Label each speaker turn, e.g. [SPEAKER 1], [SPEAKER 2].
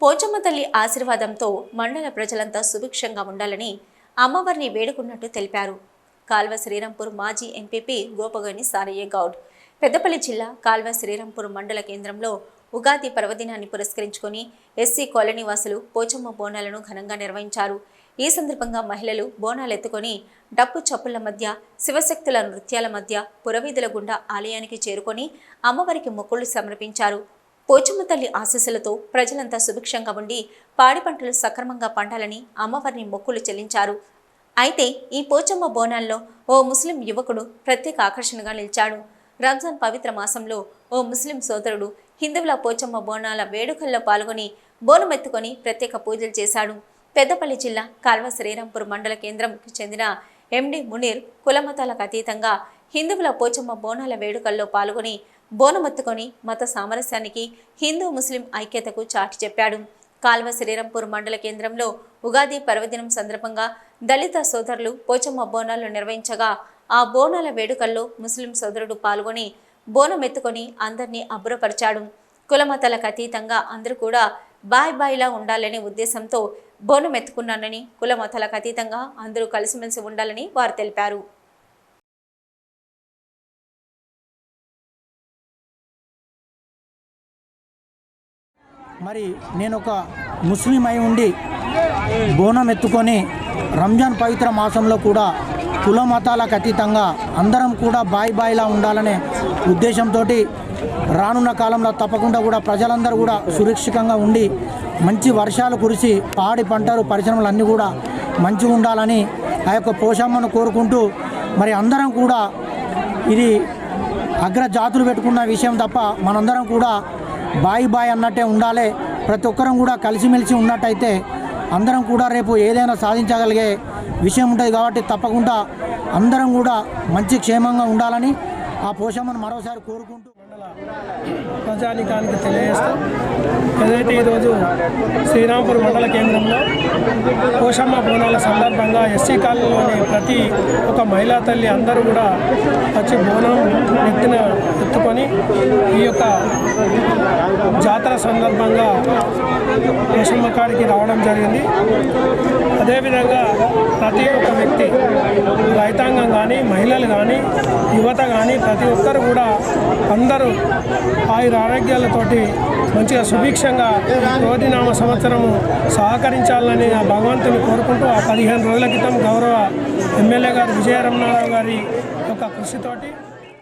[SPEAKER 1] పోచమ్మ తల్లి ఆశీర్వాదంతో మండల ప్రజలంతా సుభిక్షంగా ఉండాలని అమ్మవారిని వేడుకున్నట్టు తెలిపారు. కాల్వ శ్రీరాంపూర్ మాజీ ఎంపీపీ గోపగని సారయ్య గౌడ్ పెద్దపల్లి జిల్లా కాల్వ శ్రీరాంపూర్ మండల కేంద్రంలో ఉగాది పర్వదినాన్ని పురస్కరించుకొని ఎస్సీ కాలనీ వాసులు పోచమ్మ బోనాలను ఘనంగా నిర్వహించారు. ఈ సందర్భంగా మహిళలు బోనాలు ఎత్తుకొని డప్పు చప్పుల మధ్య శివశక్తుల నృత్యాల మధ్య పురవీధుల గుండా ఆలయానికి చేరుకొని అమ్మవారికి మొక్కులు సమర్పించారు. పోచమ్మ తల్లి ఆశీస్సులతో ప్రజలంతా సుభిక్షంగా ఉండి పాడి పంటలు సక్రమంగా పండాలని అమ్మవారిని మొక్కులు చెల్లించారు. అయితే ఈ పోచమ్మ బోనాల్లో ఓ ముస్లిం యువకుడు ప్రత్యేక ఆకర్షణగా నిలిచాడు. రంజాన్ పవిత్ర మాసంలో ఓ ముస్లిం సోదరుడు హిందువుల పోచమ్మ బోనాల వేడుకల్లో పాల్గొని బోనమెత్తుకొని ప్రత్యేక పూజలు చేశాడు. పెద్దపల్లి జిల్లా కాల్వ శ్రీరాంపూర్ మండల కేంద్రంకి చెందిన ఎండి మునీర్ కులమతాలకు అతీతంగా హిందువుల పోచమ్మ బోనాల వేడుకల్లో పాల్గొని బోనమెత్తుకొని మత సామరస్యానికి హిందూ ముస్లిం ఐక్యతకు చాటి చెప్పాడు. కాల్వ శ్రీరంపూర్ మండల కేంద్రంలో ఉగాది పర్వదినం సందర్భంగా దళిత సోదరులు పోచమ్మ బోనాలు నిర్వహించగా ఆ బోనాల వేడుకల్లో ముస్లిం సోదరుడు పాల్గొని బోనమెత్తుకొని అందరినీ అబ్బురపరిచాడు. కులమతాలకు అతీతంగా అందరూ కూడా బాయ్ బాయ్లా ఉండాలనే ఉద్దేశంతో బోనమెత్తుకున్నానని కులమతాలకు అతీతంగా అందరూ కలిసిమెలిసి ఉండాలని వారు తెలిపారు.
[SPEAKER 2] మరి నేను ఒక ముస్లిం అయి ఉండి బోనం ఎత్తుకొని రంజాన్ పవిత్ర మాసంలో కూడా కుల మతాలకు అతీతంగా అందరం కూడా బాయ్ బాయ్లా ఉండాలనే ఉద్దేశంతో రానున్న కాలంలో తప్పకుండా కూడా ప్రజలందరూ కూడా సురక్షితంగా ఉండి మంచి వర్షాలు కురిసి పాడి పంటలు పరిశ్రమలు అన్నీ కూడా మంచిగా ఉండాలని ఆ యొక్క పోషమ్మను కోరుకుంటూ మరి అందరం కూడా ఇది అగ్ర జాతులు పెట్టుకున్న విషయం తప్ప మనందరం కూడా బాయ్ బాయ్ అన్నట్టే ఉండాలి. ప్రతి ఒక్కరం కూడా కలిసిమెలిసి ఉన్నట్టయితే అందరం కూడా రేపు ఏదైనా సాధించగలిగే విషయం ఉంటుంది కాబట్టి తప్పకుండా అందరం కూడా మంచి క్షేమంగా ఉండాలని ఆ పోషమ్మను మరోసారి కోరుకుంటూ
[SPEAKER 3] ప్రజానికానికి తెలియజేస్తూ ఏదైతే ఈరోజు శ్రీరాంపూర్ మండల కేంద్రంలో పోషమ్మ బోనాల సందర్భంగా ఎస్సీ కాలనీలోని ప్రతి ఒక మహిళా తల్లి అందరూ కూడా వచ్చి బోనం ఎత్తిన ఎత్తుకొని ఈ యొక్క సందర్భంగా పోషమ్మ కాడికి రావడం జరిగింది. అదేవిధంగా ప్రతి ఒక్క వ్యక్తి రైతాంగం కానీ మహిళలు కానీ యువత కానీ ప్రతి ఒక్కరు కూడా అందరూ ఆయుర ఆరోగ్యాలతోటి మంచిగా సుభిక్షంగా రోధినామ సంవత్సరము సహకరించాలని ఆ భగవంతుని కోరుకుంటూ ఆ పదిహేను రోజుల క్రితం గౌరవ ఎమ్మెల్యే గారు విజయరమణారావు గారి యొక్క కృషితోటి